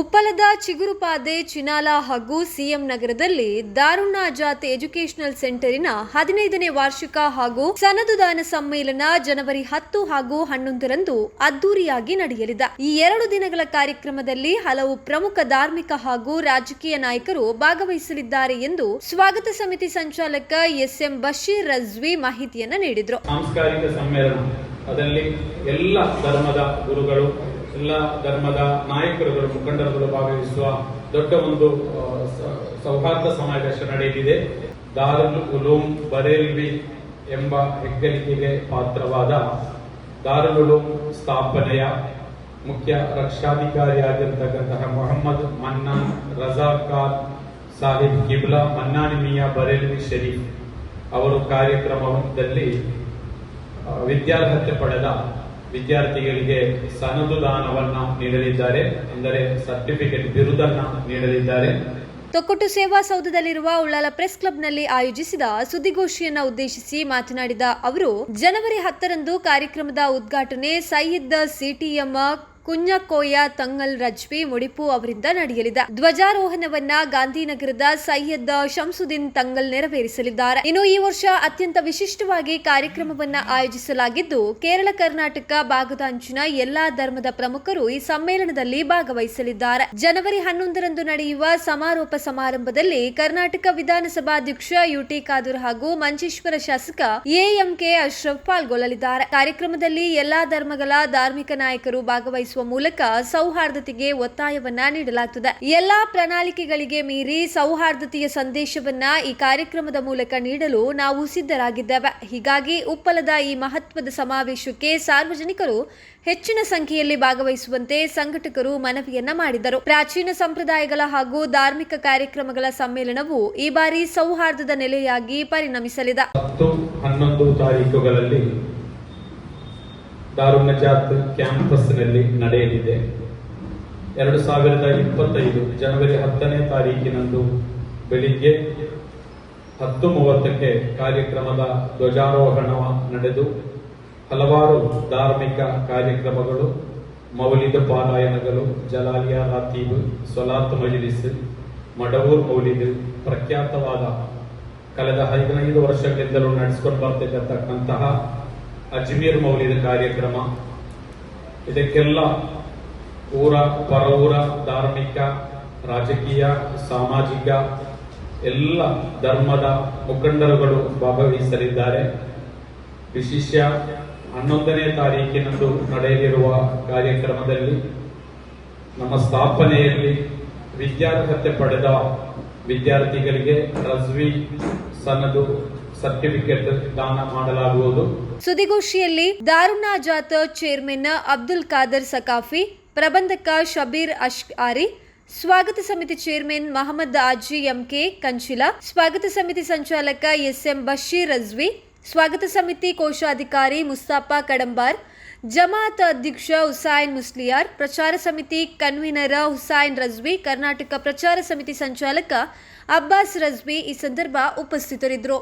ಉಪ್ಪಲದ ಚಿಗುರುಪಾದೆ ಚಿನಾಲ ಹಾಗೂ ಸಿಎಂ ನಗರದಲ್ಲಿ ದಾರುಣ ಜಾತ್ ಎಜುಕೇಶನಲ್ ಸೆಂಟರಿನ ಹದಿನೈದನೇ ವಾರ್ಷಿಕ ಹಾಗೂ ಸನದುದಾನ ಸಮ್ಮೇಳನ ಜನವರಿ ಹತ್ತು ಹಾಗೂ ಹನ್ನೊಂದರಂದು ಅದ್ದೂರಿಯಾಗಿ ನಡೆಯಲಿದೆ. ಈ ಎರಡು ದಿನಗಳ ಕಾರ್ಯಕ್ರಮದಲ್ಲಿ ಹಲವು ಪ್ರಮುಖ ಧಾರ್ಮಿಕ ಹಾಗೂ ರಾಜಕೀಯ ನಾಯಕರು ಭಾಗವಹಿಸಲಿದ್ದಾರೆ ಎಂದು ಸ್ವಾಗತ ಸಮಿತಿ ಸಂಚಾಲಕ ಎಸ್ಎಂ ಬಶೀರ್ ರಜ್ವಿ ಮಾಹಿತಿಯನ್ನು ನೀಡಿದರು. ಸಾಂಸ್ಕಾರಿಕ ಸಮ್ಮೇಳನ. ಅದರಲ್ಲಿ ಎಲ್ಲ ಧರ್ಮದ ಗುರುಗಳು ಎಲ್ಲ ಧರ್ಮದ ನಾಯಕರುಗಳು, ಮುಖಂಡರುಗಳು ಭಾಗವಹಿಸುವ ದೊಡ್ಡ ಒಂದು ಸೌಹಾರ್ದ ಸಮಾವೇಶ ನಡೆಯಲಿದೆ. ದಾರುಲ್ ಉಲೂಮ್ ಬರೇಲ್ವಿ ಎಂಬ ಹೆಗ್ಗಳಿಕೆಗೆ ಪಾತ್ರವಾದ ದಾರುಲ್ ಉಲೂಮ್ ಸ್ಥಾಪನೆಯ ಮುಖ್ಯ ರಕ್ಷಾಧಿಕಾರಿಯಾಗಿರ್ತಕ್ಕಂತಹ ಮೊಹಮ್ಮದ್ ಮನ್ನಾನ್ ರಜಾಕಾರ್ ಸಾಹಿಬ್ ಕಿಬ್ಲಾ ಮನ್ನಾನಿ ಮಿಯಾ ಬರೇಲ್ವಿ ಶರೀಫ್ ಅವರು ಕಾರ್ಯಕ್ರಮದಲ್ಲಿ ವಿದ್ಯಾರ್ಹತೆ ಪಡೆದ ವಿದ್ಯಾರ್ಥಿಗಳಿಗೆ ಸನದುದಾನವನ್ನು ನೀಡಲಿದ್ದಾರೆ, ಅಂದರೆ ಸರ್ಟಿಫಿಕೇಟ್ ಬಿರುದನ್ನ ನೀಡಲಿದ್ದಾರೆ. ತೊಕ್ಕೊಟ್ಟು ಸೇವಾ ಸೌಧದಲ್ಲಿರುವ ಉಳ್ಳಾಲ ಪ್ರೆಸ್ ಕ್ಲಬ್ನಲ್ಲಿ ಆಯೋಜಿಸಿದ ಸುದ್ದಿಗೋಷ್ಠಿಯನ್ನು ಉದ್ದೇಶಿಸಿ ಮಾತನಾಡಿದ ಅವರು, ಜನವರಿ ಹತ್ತರಂದು ಕಾರ್ಯಕ್ರಮದ ಉದ್ಘಾಟನೆ ಸೈಯದ್ ಸಿಟಿಎಂ ಕುಂಜಕೋಯ ತಂಗಲ್ ರಜ್ವಿ, ಮುಡಿಪು ಅವರಿಂದ ನಡೆಯಲಿದೆ. ಧ್ವಜಾರೋಹಣವನ್ನ ಗಾಂಧಿನಗರದ ಸೈಯದ್ ಶಂಸುದ್ದೀನ್ ತಂಗಲ್ ನೆರವೇರಿಸಲಿದ್ದಾರೆ. ಇನ್ನು ಈ ವರ್ಷ ಅತ್ಯಂತ ವಿಶಿಷ್ಟವಾಗಿ ಕಾರ್ಯಕ್ರಮವನ್ನ ಆಯೋಜಿಸಲಾಗಿದ್ದು, ಕೇರಳ ಕರ್ನಾಟಕ ಭಾಗದ ಅಂಚಿನ ಎಲ್ಲಾ ಧರ್ಮದ ಪ್ರಮುಖರು ಈ ಸಮ್ಮೇಳನದಲ್ಲಿ ಭಾಗವಹಿಸಲಿದ್ದಾರೆ. ಜನವರಿ ಹನ್ನೊಂದರಂದು ನಡೆಯುವ ಸಮಾರೋಪ ಸಮಾರಂಭದಲ್ಲಿ ಕರ್ನಾಟಕ ವಿಧಾನಸಭಾಧ್ಯಕ್ಷ ಯುಟಿ ಕಾದೂರ್ ಹಾಗೂ ಮಂಚೇಶ್ವರ ಶಾಸಕ ಎಎಂಕೆ ಅಶ್ರಫ್ ಪಾಲ್ಗೊಳ್ಳಲಿದ್ದಾರೆ. ಕಾರ್ಯಕ್ರಮದಲ್ಲಿ ಎಲ್ಲಾ ಧರ್ಮಗಳ ಧಾರ್ಮಿಕ ನಾಯಕರು ಭಾಗವಹಿಸುವ ಮೂಲಕ ಸೌಹಾರ್ದತೆಗೆ ಒತ್ತಾಯವನ್ನ ನೀಡಲಾಗುತ್ತದೆ ಎಲ್ಲಾ ಪ್ರಣಾಳಿಕೆಗಳಿಗೆ ಮೀರಿ ಸೌಹಾರ್ದತೆಯ ಸಂದೇಶವನ್ನ ಈ ಕಾರ್ಯಕ್ರಮದ ಮೂಲಕ ನೀಡಲು ನಾವು ಸಿದ್ಧರಾಗಿದ್ದೇವೆ. ಹೀಗಾಗಿ ಉಪ್ಪಲದ ಈ ಮಹತ್ವದ ಸಮಾವೇಶಕ್ಕೆ ಸಾರ್ವಜನಿಕರು ಹೆಚ್ಚಿನ ಸಂಖ್ಯೆಯಲ್ಲಿ ಭಾಗವಹಿಸುವಂತೆ ಸಂಘಟಕರು ಮನವಿಯನ್ನ ಮಾಡಿದರು. ಪ್ರಾಚೀನ ಸಂಪ್ರದಾಯಗಳ ಹಾಗೂ ಧಾರ್ಮಿಕ ಕಾರ್ಯಕ್ರಮಗಳ ಸಮ್ಮೇಳನವು ಈ ಬಾರಿ ಸೌಹಾರ್ದದ ನೆಲೆಯಾಗಿ ಪರಿಣಮಿಸಲಿದೆ. ಹನ್ನೊಂದು ತಾರೀಕುಗಳಲ್ಲಿ ದಾರುಣ ಜಾತ್ ಕ್ಯಾಂಪಸ್ನಲ್ಲಿ ನಡೆಯಲಿದೆ. ಎರಡು ಸಾವಿರದ ಇಪ್ಪತ್ತೈದು ಜನವರಿ ಹತ್ತನೇ ತಾರೀಕಿನಂದು ಬೆಳಿಗ್ಗೆ ಹತ್ತು ಮೂವತ್ತಕ್ಕೆ ಕಾರ್ಯಕ್ರಮದ ಧ್ವಜಾರೋಹಣ ನಡೆದು ಹಲವಾರು ಧಾರ್ಮಿಕ ಕಾರ್ಯಕ್ರಮಗಳು, ಮೌಲಿದ ಪಾರಾಯಣಗಳು, ಜಲಾಲಿಯಾ ರಾತೀಬ್, ಸೊಲಾತ್ ಮಜಲಿಸ್, ಮಡವೂರ್ ಮೌಲಿದ್ ಪ್ರಖ್ಯಾತವಾದ ಕಳೆದ ಹದಿನೈದು ವರ್ಷಗಳಿಂದಲೂ ನಡೆಸಿಕೊಂಡು ಬರ್ತಿರತಕ್ಕಂತಹ ಅಜ್ಮೀರ್ ಮೌಲ್ಯದ ಕಾರ್ಯಕ್ರಮ. ಇದಕ್ಕೆಲ್ಲ ಊರ ಪರವೂರ ಧಾರ್ಮಿಕ, ರಾಜಕೀಯ, ಸಾಮಾಜಿಕ ಎಲ್ಲ ಧರ್ಮದ ಮುಖಂಡರುಗಳು ಭಾಗವಹಿಸಲಿದ್ದಾರೆ. ವಿಶಿಷ್ಟ ಹನ್ನೊಂದನೇ ತಾರೀಕಿನಂದು ನಡೆಯಲಿರುವ ಕಾರ್ಯಕ್ರಮದಲ್ಲಿ ನಮ್ಮ ಸ್ಥಾಪನೆಯಲ್ಲಿ ವಿದ್ಯಾರ್ಹತೆ ಪಡೆದ ವಿದ್ಯಾರ್ಥಿಗಳಿಗೆ ರಜ್ವಿ ಸನದು ಸರ್ಟಿಫಿಕೇಟ್ ದಾನ ಮಾಡಲಾಗುವುದು. ಸುದ್ದಿಗೋಷ್ಠಿಯಲ್ಲಿ ದಾರುಣ ಜಾತ ಚೇರ್ಮನ್ ಅಬ್ದುಲ್ ಖಾದರ್ ಸಕಾಫಿ ಪ್ರಬಂಧಕ ಶಬೀರ್ ಅಶ್ಆರಿ ಸ್ವಾಗತ ಸಮಿತಿ ಚೇರ್ಮನ್ ಮಹಮ್ಮದ್ ಆಜಿ ಎಂಕೆ ಕಂಚಿಲ, ಸ್ವಾಗತ ಸಮಿತಿ ಸಂಚಾಲಕ ಎಸ್ ಎಂ ಬಶೀರ್ ರಜ್ವಿ, ಸ್ವಾಗತ ಸಮಿತಿ ಕೋಶಾಧಿಕಾರಿ ಮುಸ್ತಾಫಾ ಕಡಂಬಾರ್, ಜಮಾತ್ ಅಧ್ಯಕ್ಷ ಹುಸೈನ್ ಮುಸ್ಲಿಯಾರ್, ಪ್ರಚಾರ ಸಮಿತಿ ಕನ್ವೀನರ್ ಹುಸೈನ್ ರಜ್ವಿ, ಕರ್ನಾಟಕ ಪ್ರಚಾರ ಸಮಿತಿ ಸಂಚಾಲಕ ಅಬ್ಬಾಸ್ ರಜ್ವಿ ಈ ಸಂದರ್ಭ ಉಪಸ್ಥಿತರಿದ್ದರು.